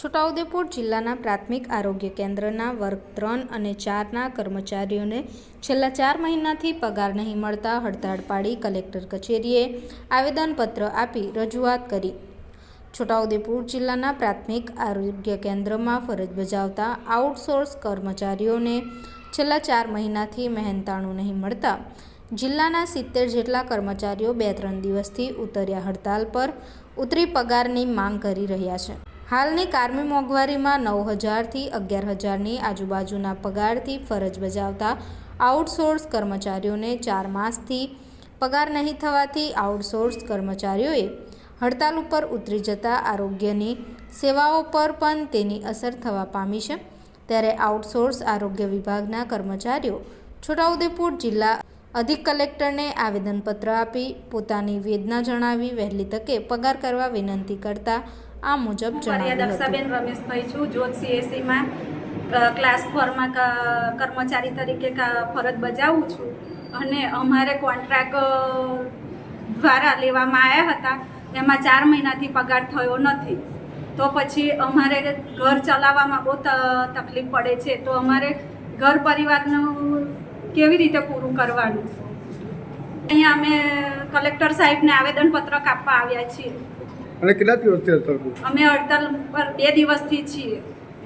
છોટાઉદેપુર જિલ્લાના પ્રાથમિક આરોગ્ય કેન્દ્રના વર્ગ ત્રણ અને ચારના કર્મચારીઓને છેલ્લા ચાર મહિનાથી પગાર નહીં મળતા હડતાળ પાડી કલેક્ટર કચેરીએ આવેદનપત્ર આપી રજૂઆત કરી. છોટાઉદેપુર જિલ્લાના પ્રાથમિક આરોગ્ય કેન્દ્રમાં ફરજ બજાવતા આઉટસોર્સ કર્મચારીઓને છેલ્લા ચાર મહિનાથી મહેનતાણું નહીં મળતા જિલ્લાના સિત્તેર જેટલા કર્મચારીઓ બે ત્રણ દિવસથી ઉતર્યા હડતાલ પર ઉતરી પગારની માંગ કરી રહ્યા છે. હાલની કારમી મોંઘવારીમાં નવ હજારથી અગિયાર હજારની આજુબાજુના પગારથી ફરજ બજાવતા આઉટસોર્સ કર્મચારીઓને ચાર માસથી પગાર નહીં થવાથી આઉટસોર્સ કર્મચારીઓએ હડતાલ ઉપર ઉતરી જતા આરોગ્યની સેવાઓ પર પણ તેની અસર થવા પામી છે. ત્યારે આઉટસોર્સ આરોગ્ય વિભાગના કર્મચારીઓ છોટાઉદેપુર જિલ્લા અધિક કલેક્ટરને આવેદનપત્ર આપી પોતાની વેદના જણાવી વહેલી તકે પગાર કરવા વિનંતી કરતા આ મુજબ જણાવ્યું દક્ષાબેન રમેશભાઈ છું જોત સીએસસીમાં ક્લાસ ફોરમાં કર્મચારી તરીકે કા- ફરજ બજાવું છું. અને અમારે કોન્ટ્રાક્ટ દ્વારા લેવામાં આવ્યા હતા. એમાં ચાર મહિનાથી પગાર થયો નથી. તો પછી અમારે ઘર ચલાવવામાં બહુ તકલીફ પડે છે. તો અમારે ઘર પરિવારનું કેવી રીતે પૂરું કરવાનું? અહીંયા અમે કલેક્ટર સાહેબને આવેદનપત્રક આપવા આવ્યા છીએ. અને કેટલા દિવસથી હડતાલ પર અમે હડતાલ પર બે દિવસથી છીએ.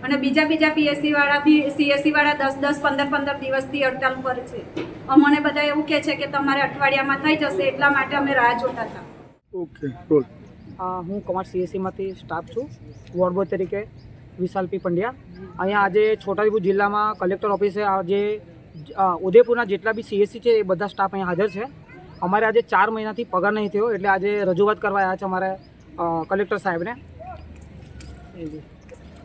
અને બીજા બીજા પીએસસી વાળા બી સીએસસી વાળા દસ દસ પંદર પંદર દિવસથી હડતાલ પર છે. અમને બધા એવું કહે છે કે તમારે અઠવાડિયામાં થઈ જશે એટલા માટે અમે રાહ જોતા હતા. ઓકે બોલ. હું કમાર સીએસસીમાંથી સ્ટાફ છું. વોર્ડ બોય તરીકે વિશાલ પી પંડ્યા. અહીંયા આજે છોટાઉદેપુર જિલ્લામાં કલેક્ટર ઓફિસે આજે ઉદયપુરના જેટલા બી સીએસસી છે એ બધા સ્ટાફ અહીંયા હાજર છે. અમારે આજે ચાર મહિનાથી પગાર નહીં થયો એટલે આજે રજૂઆત કરવા આવ્યા છે અમારે કલેક્ટર સાહેબને.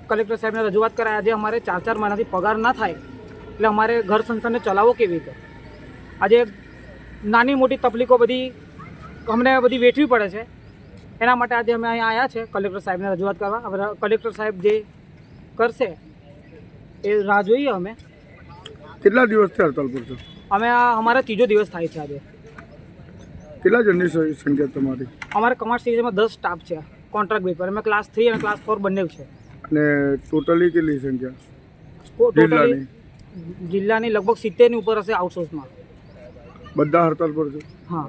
કલેક્ટર સાહેબને રજૂઆત કરાય. આજે અમારે ચાર ચાર મહિનાથી પગાર ના થાય એટલે અમારે ઘર સંસારને ચલાવવો કેવી રીતે? આજે નાની મોટી તકલીફો બધી અમને બધી વેઠવી પડે છે. એના માટે આજે અમે અહીંયા આવ્યા છે કલેક્ટર સાહેબને રજૂઆત કરવા. હવે કલેક્ટર સાહેબ જે કરશે એ રાહ જોઈએ અમે. કેટલા દિવસથી હડતાલ પર છો? અમે આ અમારા ત્રીજો દિવસ થાય છે આજે. કેટલા જણની સંખ્યા તમારી? અમારે કમાર્સ સિરીઝમાં દસ સ્ટાફ છે. કોન્ટ્રાક્ટ બેઝ પર. અમે ક્લાસ થ્રી અને ક્લાસ ફોર બંને છે. અને ટોટલી કેટલી સંખ્યા? જિલ્લાની? જિલ્લાની લગભગ સિત્તેરની ઉપર હશે આઉટસોર્સમાં બધા હડતાલ પર છે? હા.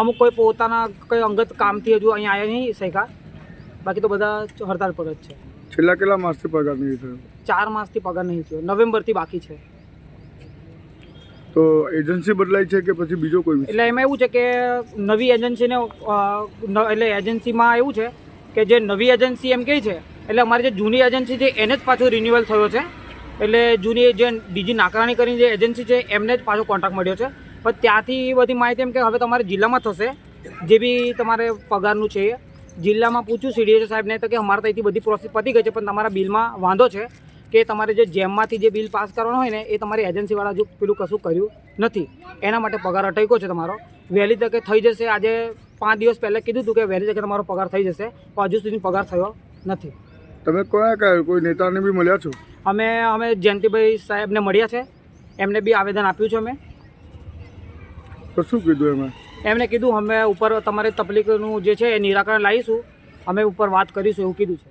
અમુક કોઈ પોતાના કંઈ અંગત કામથી હજુ અહીંયા આવ્યા નહીં શેખા બાકી તો બધા હડતાલ પર જ છે. છેલ્લા કેટલા માસથી પગાર નહીં થયો? ચાર માસથી પગાર નહીં થયો. નવેમ્બરથી બાકી છે. તો એજન્સી બદલાઈ છે કે પછી બીજો કોઈ એટલે એમાં એવું છે કે નવી એજન્સીને એટલે એજન્સીમાં એવું છે કે જે નવી એજન્સી એમ કહે છે, એટલે અમારી જે જૂની એજન્સી છે એને જ પાછો રિન્યુઅલ થયો છે. એટલે જૂની જે ડીજી નાકરાણી કરીને જે એજન્સી છે એમને જ પાછો કોન્ટ્રાક્ટ મળ્યો છે. પણ ત્યાંથી બધી માહિતી એમ કે હવે તમારે જિલ્લામાં થશે, જે બી તમારે પગારનું છે જિલ્લામાં પૂછ્યું સીડીએસ સાહેબને તો કે અમારે ત્યાંથી બધી પ્રોસેસ પતી ગઈ છે, પણ તમારા બિલમાં વાંધો છે. કે તમારે જે જેમમાંથી જે બિલ પાસ કરવાનું હોય ને એ તમારી એજન્સીવાળા હજુ પેલું કશું કર્યું નથી. એના માટે પગાર અટક્યો છે તમારો. વહેલી તકે થઈ જશે. આજે પાંચ દિવસ પહેલાં કીધું હતું કે વહેલી તકે તમારો પગાર થઈ જશે. પણ હજુ સુધી પગાર થયો નથી. તમે કોયા કયા કોઈ નેતાને બી મળ્યા છો? અમે અમે જયંતિભાઈ સાહેબને મળ્યા છે. એમને બી આવેદન આપ્યું છે અમે. તો શું કીધું એમાં એમને કીધું અમે ઉપર તમારી તકલીફનું જે છે એ નિરાકરણ લાવીશું. અમે ઉપર વાત કરીશું એવું કીધું છે.